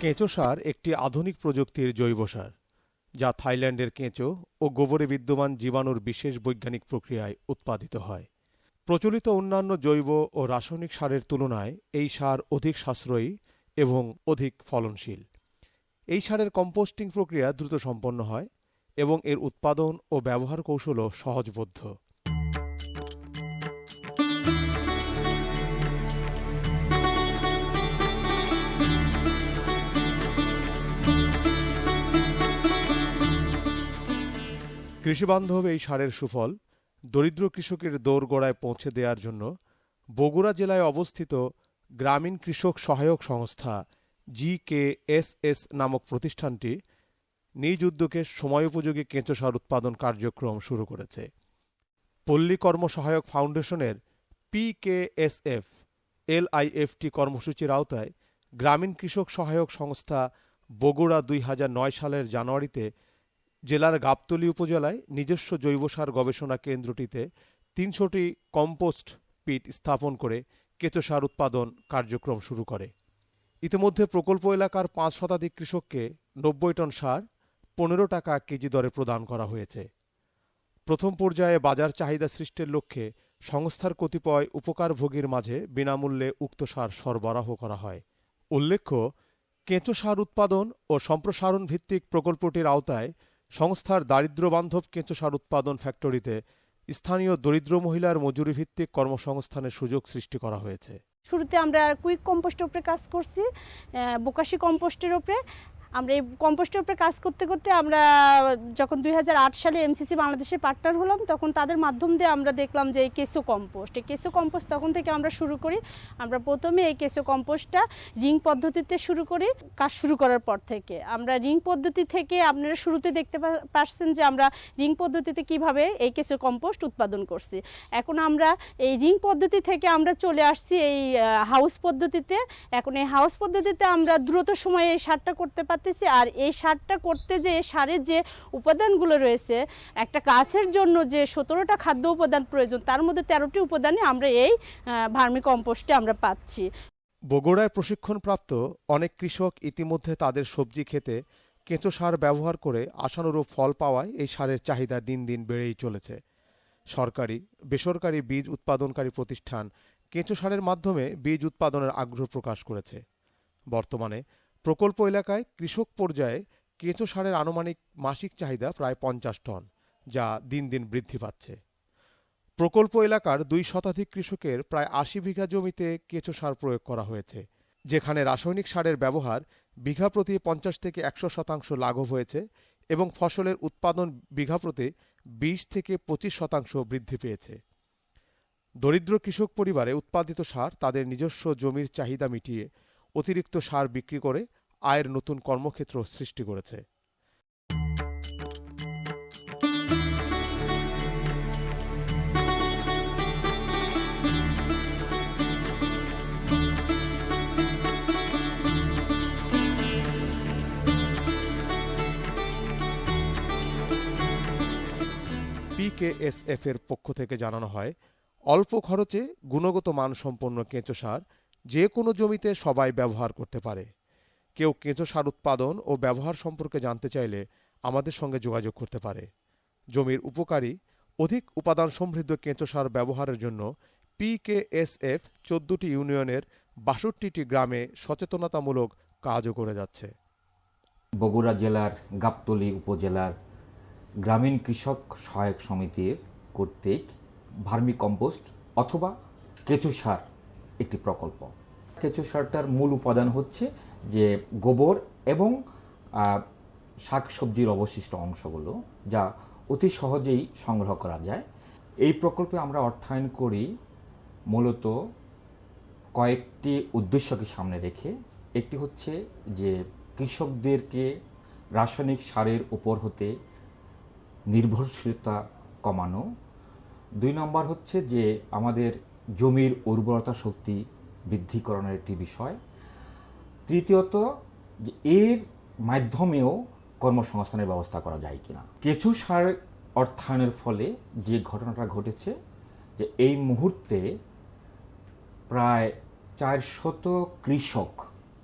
কেঁচো সার একটি আধুনিক প্রযুক্তির জৈব সার, যা থাইল্যান্ডের কেঁচো ও গোবরে বিদ্যমান জীবাণুর বিশেষ বৈজ্ঞানিক প্রক্রিয়ায় উৎপাদিত হয়। প্রচলিত অন্যান্য জৈব ও রাসায়নিক সারের তুলনায় এই সার অধিক সাশ্রয়ী এবং অধিক ফলনশীল। এই সারের কম্পোস্টিং প্রক্রিয়া দ্রুত সম্পন্ন হয় এবং এর উৎপাদন ও ব্যবহার কৌশলও সহজবোধ্য। কৃষিবান্ধব এই সারের সুফল দরিদ্র কৃষকের দোরগোড়ায় পৌঁছে দেওয়ার জন্য বগুড়া জেলায় অবস্থিত গ্রামীণ কৃষক সহায়ক সংস্থা জি কে এস এস নামক প্রতিষ্ঠানটি নিজ উদ্যোগে সময়োপযোগী কেঁচো সার উৎপাদন কার্যক্রম শুরু করেছে। পল্লী কর্ম সহায়ক ফাউন্ডেশনের P K S F LIFT কর্মসূচির আওতায় গ্রামীণ কৃষক সহায়ক সংস্থা বগুড়া দুই হাজার নয় সালের জানুয়ারিতে জেলার গাবতলী উপজেলায় নিজস্ব জৈব সার গবেষণা কেন্দ্রটিতে তিনশোটি কম্পোস্ট পিট স্থাপন করে কেঁচো সার উৎপাদন কার্যক্রম শুরু করে। ইতিমধ্যে প্রকল্প এলাকার পাঁচ শতাধিক কৃষককে নব্বই টন সার, পনেরো টাকা কেজি দরে প্রদান করা হয়েছে। প্রথম পর্যায়ে বাজার চাহিদা সৃষ্টির লক্ষ্যে সংস্থার কতিপয় উপকারভোগীর মাঝে বিনামূল্যে উক্ত সার সরবরাহ করা হয়। উল্লেখ্য, কেঁচো সার উৎপাদন ও সম্প্রসারণ ভিত্তিক প্রকল্পটির আওতায় সংস্থার দারিদ্র্যবান্ধব কেঁচো সার উৎপাদন ফ্যাক্টরিতে স্থানীয় দরিদ্র মহিলার মজুরি ভিত্তিক কর্মসংস্থানের সুযোগ সৃষ্টি করা হয়েছে। শুরুতে আমরা কুইক কম্পোস্টের উপরে কাজ করছি বোকাশি কম্পোস্টের উপরে। আমরা এই কম্পোস্টের উপরে কাজ করতে করতে আমরা যখন দুই হাজার আট সালে এমসিসি বাংলাদেশের পার্টনার হলাম, তখন তাদের মাধ্যম দিয়ে আমরা দেখলাম যে এই কেঁচো কম্পোস্ট, এই কেসো কম্পোস্ট তখন থেকে আমরা শুরু করি। আমরা প্রথমে এই কেসো কম্পোস্টটা রিং পদ্ধতিতে শুরু করি, কাজ শুরু করার পর থেকে। আমরা রিং পদ্ধতি থেকে আপনারা শুরুতে দেখতে পারছেন যে আমরা রিং পদ্ধতিতে কীভাবে এই কেঁচো কম্পোস্ট উৎপাদন করছি। এখন আমরা এই রিং পদ্ধতি থেকে আমরা চলে আসছি এই হাউস পদ্ধতিতে। এখন এই হাউস পদ্ধতিতে আমরা দ্রুত সময়ে এই সারটা করতে পারতেছি আর এই সারটা করতে যে সারের যে উপাদানগুলো রয়েছে, একটা গাছের জন্য যে সতেরোটা খাদ্য উপাদান প্রয়োজন, তার মধ্যে তেরোটি উপাদানে আমরা এই ভার্মি কম্পোস্টে আমরা পাচ্ছি। বগুড়ায় প্রশিক্ষণপ্রাপ্ত অনেক কৃষক ইতিমধ্যে তাদের সবজি খেতে কেঁচো সার ব্যবহার করে আশানুরূপ ফল পাওয়ায় এই সারের চাহিদা দিন দিন বেড়েই চলেছে। সরকারি, বেসরকারি বীজ উৎপাদনকারী প্রতিষ্ঠান কেঁচো সারের মাধ্যমে বীজ উৎপাদনের আগ্রহ প্রকাশ করেছে। বর্তমানে প্রকল্প এলাকায় কৃষক পর্যায়ে কেঁচো সারের আনুমানিক মাসিক চাহিদা প্রায় পঞ্চাশ টন, যা দিন দিন বৃদ্ধি পাচ্ছে। প্রকল্প এলাকার দুই শতাধিক কৃষকের প্রায় আশি বিঘা জমিতে কেঁচো সার প্রয়োগ করা হয়েছে, যেখানে রাসায়নিক সারের ব্যবহার বিঘা প্রতি পঞ্চাশ থেকে একশো শতাংশ লাঘব হয়েছে এবং ফসলের উৎপাদন বিঘা প্রতি বিশ থেকে পঁচিশ শতাংশ বৃদ্ধি পেয়েছে। দরিদ্র কৃষক পরিবারে উৎপাদিত সার তাদের নিজস্ব জমির চাহিদা মিটিয়ে অতিরিক্ত সার বিক্রি করে আয়ের নতুন কর্মক্ষেত্র সৃষ্টি করেছে। পিকেএসএফ এর পক্ষ থেকে জানানো হয়, অল্প খরচে গুণগত মানসম্পন্ন কেঁচো সার যে কোনো জমিতে সবাই ব্যবহার করতে পারে। কেউ কেঁচো সার উৎপাদন ও ব্যবহার সম্পর্কে জানতে চাইলে আমাদের সঙ্গে যোগাযোগ করতে পারে। জমির উপকারী, অধিক উপাদান সমৃদ্ধ কেঁচো সার ব্যবহারের জন্য পিকেএসএফ চোদ্দটি ইউনিয়নের বাষট্টিটি গ্রামে সচেতনতামূলক কাজও করে যাচ্ছে। বগুড়া জেলার গাবতলী উপজেলার গ্রামীণ কৃষক সহায়ক সমিতির কর্তৃক ভার্মি কম্পোস্ট অথবা কেঁচো সার একটি প্রকল্প। কেঁচো সারটার মূল উপাদান হচ্ছে যে গোবর এবং শাক সবজির অবশিষ্ট অংশগুলো যা অতি সহজেই সংগ্রহ করা যায়। এই প্রকল্পে আমরা অর্থায়ন করি মূলত কয়েকটি উদ্দেশ্যকে সামনে রেখে। একটি হচ্ছে যে কৃষকদেরকে রাসায়নিক সারের উপর হতে নির্ভরশীলতা কমানো। দুই নম্বর হচ্ছে যে আমাদের জমির উর্বরতা শক্তি বৃদ্ধিকরণের একটি বিষয়। তৃতীয়ত, যে এর মাধ্যমেও কর্মসংস্থানের ব্যবস্থা করা যায় কিনা। কেঁচু সার অর্থায়নের ফলে যে ঘটনাটা ঘটেছে, যে এই মুহূর্তে প্রায় চারশত কৃষক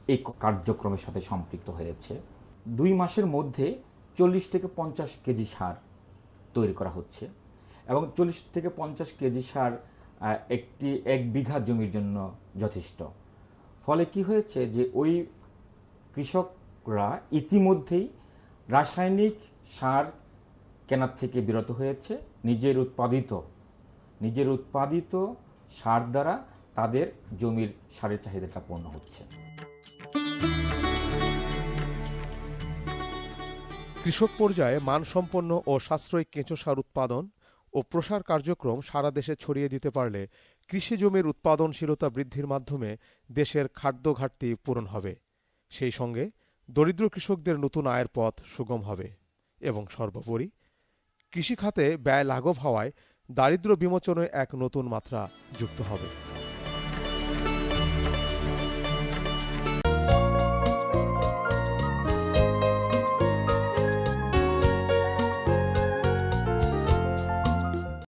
এই কার্যক্রমের সাথে সম্পৃক্ত হয়েছে। দুই মাসের মধ্যে চল্লিশ থেকে পঞ্চাশ কেজি সার তৈরি করা হচ্ছে এবং চল্লিশ থেকে পঞ্চাশ কেজি সার একটি এক বিঘা জমির জন্য যথেষ্ট। ফলে কি হয়েছে যে ওই কৃষকরা ইতিমধ্যেই রাসায়নিক সার কেনার থেকে বিরত হয়েছে, নিজের উৎপাদিত নিজের উৎপাদিত সার দ্বারা তাদের জমির সারের চাহিদাটা পূর্ণ হচ্ছে। কৃষক পর্যায়ে মানসম্পন্ন ও সাশ্রয়ী কেঁচো সার উৎপাদন ও প্রসার কার্যক্রম সারা দেশে ছড়িয়ে দিতে পারলে কৃষি জমির উৎপাদনশীলতা বৃদ্ধির মাধ্যমে দেশের খাদ্য ঘাটতি পূরণ হবে। সেই সঙ্গে দরিদ্র কৃষকদের নতুন আয়ের পথ সুগম হবে এবং সর্বোপরি কৃষিখাতে ব্যয় লাঘব হওয়ায় দারিদ্র বিমোচনে এক নতুন মাত্রা যুক্ত হবে।